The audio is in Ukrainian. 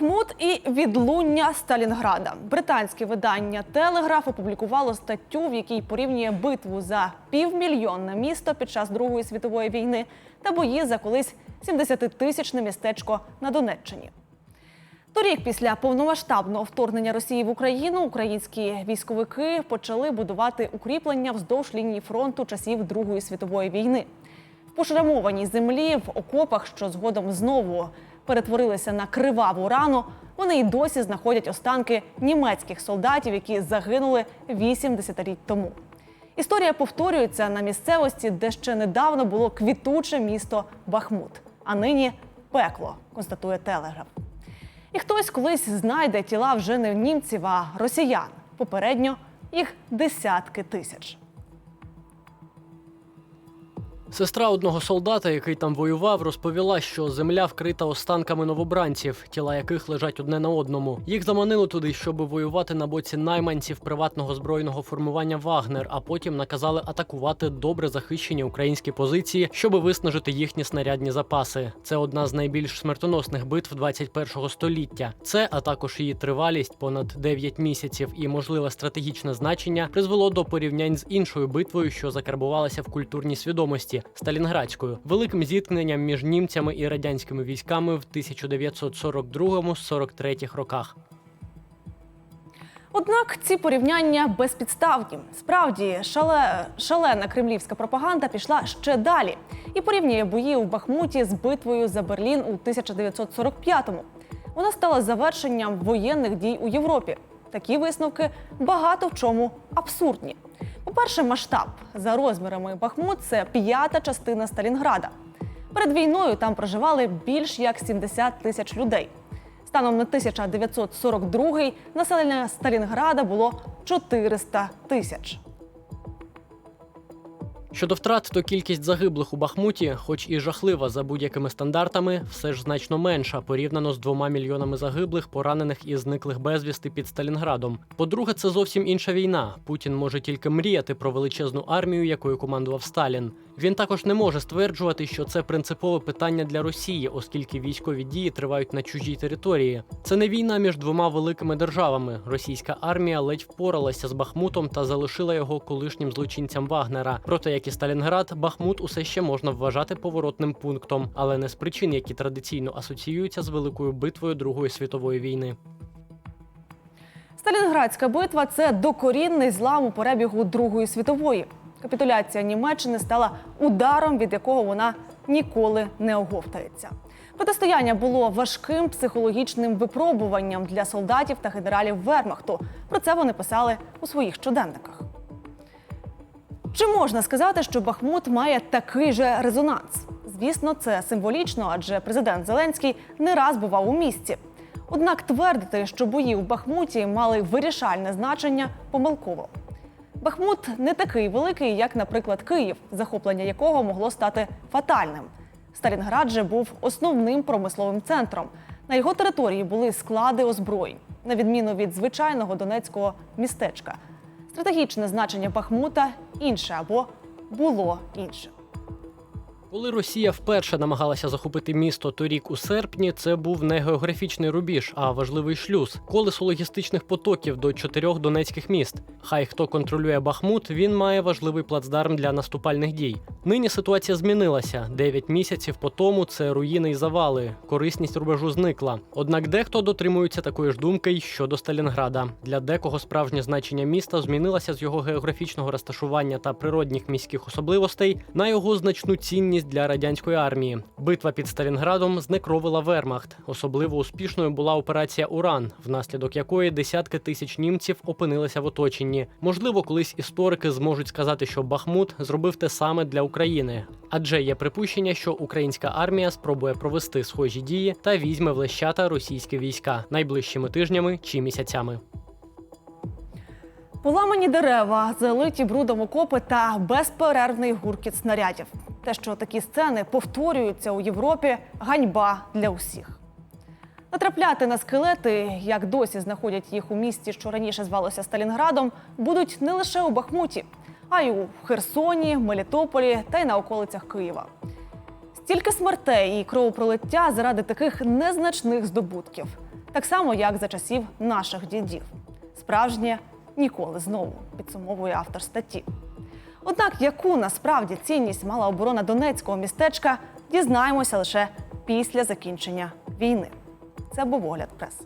Бахмут і відлуння Сталінграда. Британське видання Телеграф опублікувало статтю, в якій порівнює битву за півмільйонне місто під час Другої світової війни та бої за колись 70-тисячне містечко на Донеччині. Торік, після повномасштабного вторгнення Росії в Україну, українські військовики почали будувати укріплення вздовж лінії фронту часів Другої світової війни. В пошрамованій землі, в окопах, що згодом знову перетворилися на криваву рану, вони й досі знаходять останки німецьких солдатів, які загинули 8 десятиліть тому. Історія повторюється на місцевості, де ще недавно було квітуче місто Бахмут, а нині пекло, констатує Телеграф. І хтось колись знайде тіла вже не німців, а росіян. Попередньо їх десятки тисяч. Сестра одного солдата, який там воював, розповіла, що земля вкрита останками новобранців, тіла яких лежать одне на одному. Їх заманили туди, щоб воювати на боці найманців приватного збройного формування Вагнер, а потім наказали атакувати добре захищені українські позиції, щоб виснажити їхні снарядні запаси. Це одна з найбільш смертоносних битв 21-го століття. Це, а також її тривалість понад 9 місяців і можливе стратегічне значення призвело до порівнянь з іншою битвою, що закарбувалася в культурній свідомості Сталінградською, великим зіткненням між німцями і радянськими військами в 1942-43 роках. Однак ці порівняння безпідставні. Справді, шале... шалена кремлівська пропаганда пішла ще далі і порівнює бої у Бахмуті з битвою за Берлін у 1945-му. Вона стала завершенням воєнних дій у Європі. Такі висновки багато в чому абсурдні. По-перше, масштаб за розмірами Бахмут це п'ята частина Сталінграда. Перед війною там проживали більш як 70 тисяч людей. Станом на 1942 населення Сталінграда було 400 тисяч. Щодо втрат, то кількість загиблих у Бахмуті, хоч і жахлива за будь-якими стандартами, все ж значно менша порівняно з двома мільйонами загиблих, поранених і зниклих безвісти під Сталінградом. По-друге, це зовсім інша війна. Путін може тільки мріяти про величезну армію, якою командував Сталін. Він також не може стверджувати, що це принципове питання для Росії, оскільки військові дії тривають на чужій території. Це не війна між двома великими державами. Російська армія ледь впоралася з Бахмутом та залишила його колишнім злочинцям Вагнера. Проте, як і Сталінград, Бахмут усе ще можна вважати поворотним пунктом, але не з причин, які традиційно асоціюються з великою битвою Другої світової війни. Сталінградська битва це докорінний злам у перебігу Другої світової. Капітуляція Німеччини стала ударом, від якого вона ніколи не оговтається. Протистояння було важким психологічним випробуванням для солдатів та генералів Вермахту. Про це вони писали у своїх щоденниках. Чи можна сказати, що Бахмут має такий же резонанс? Звісно, це символічно, адже президент Зеленський не раз бував у місті. Однак твердити, що бої у Бахмуті мали вирішальне значення, помилково. Бахмут не такий великий, як, наприклад, Київ, захоплення якого могло стати фатальним. Сталінград же був основним промисловим центром. На його території були склади озброєнь, на відміну від звичайного донецького містечка. Стратегічне значення Бахмута інше або було інше. Коли Росія вперше намагалася захопити місто торік у серпні, це був не географічний рубіж, а важливий шлюз колесо логістичних потоків до чотирьох донецьких міст. Хай хто контролює Бахмут, він має важливий плацдарм для наступальних дій. Нині ситуація змінилася. Дев'ять місяців по тому це руїни й завали. Корисність рубежу зникла. Однак дехто дотримується такої ж думки й щодо Сталінграда. Для декого справжнє значення міста змінилося з його географічного розташування та природних міських особливостей на його значну цінність для радянської армії. Битва під Сталінградом знекровила Вермахт. Особливо успішною була операція Уран, внаслідок якої десятки тисяч німців опинилися в оточенні. Можливо, колись історики зможуть сказати, що Бахмут зробив те саме для України, адже є припущення, що українська армія спробує провести схожі дії та візьме в лещата російські війська найближчими тижнями чи місяцями. Поламані дерева, залиті брудом окопи та безперервний гуркіт снарядів. Те, що такі сцени повторюються у Європі, ганьба для усіх. Натрапляти на скелети, як досі знаходять їх у місті, що раніше звалося Сталінградом, будуть не лише у Бахмуті, а й у Херсоні, Мелітополі та й на околицях Києва. Стільки смертей і кровопролиття заради таких незначних здобутків. так само як за часів наших дідів. Справжнє ніколи знову підсумовує автор статті. Однак, яку насправді цінність мала оборона Донецького містечка, дізнаємося лише після закінчення війни. Це був огляд преси.